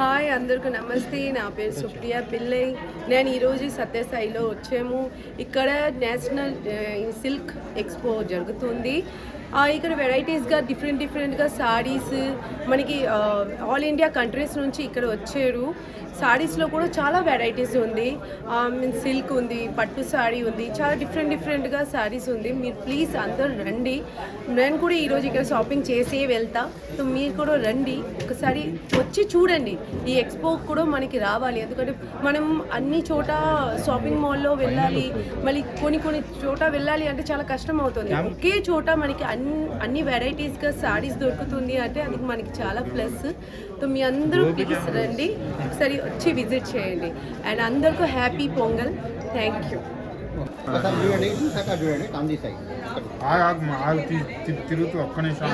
Hi అందరికీ నమస్తే. నా పేరు సుప్రియ పిల్లై. నేను ఈరోజు సత్యసాయిలో వచ్చాము. ఇక్కడ నేషనల్ సిల్క్ ఎక్స్పో జరుగుతుంది. ఇక్కడ వెరైటీస్గా డిఫరెంట్ డిఫరెంట్గా సారీస్ మనకి ఆల్ ఇండియా కంట్రీస్ నుంచి ఇక్కడ వచ్చారు. సారీస్లో కూడా చాలా వెరైటీస్ ఉంది. మీన్ సిల్క్ ఉంది పట్టు సారీ ఉంది చాలా డిఫరెంట్ డిఫరెంట్గా సారీస్ ఉంది. మీరు ప్లీజ్ అందరూ రండి. నేను కూడా ఈరోజు ఇక్కడ షాపింగ్ చేసే వెళ్తా. సో మీరు కూడా రండి. ఒకసారి వచ్చి చూడండి. ఈ ఎక్స్పో కూడా మనకి రావాలి. ఎందుకంటే మనం అన్ని చోట షాపింగ్ మాల్లో వెళ్ళాలి. మళ్ళీ కొన్ని కొన్ని చోట వెళ్ళాలి అంటే చాలా కష్టం అవుతుంది. ఒకే చోట మనకి అన్ని అన్ని వెరైటీస్గా సారీస్ దొరుకుతుంది అంటే అది మనకి చాలా ప్లస్. సో మీ అందరూ ప్లీజ్ రండి. ఒకసారి వచ్చి విజిట్ చేయండి. అండ్ అందరికీ హ్యాపీ పొంగల్. Thank you. తిరుగుతూ ఒక్క నిమిషం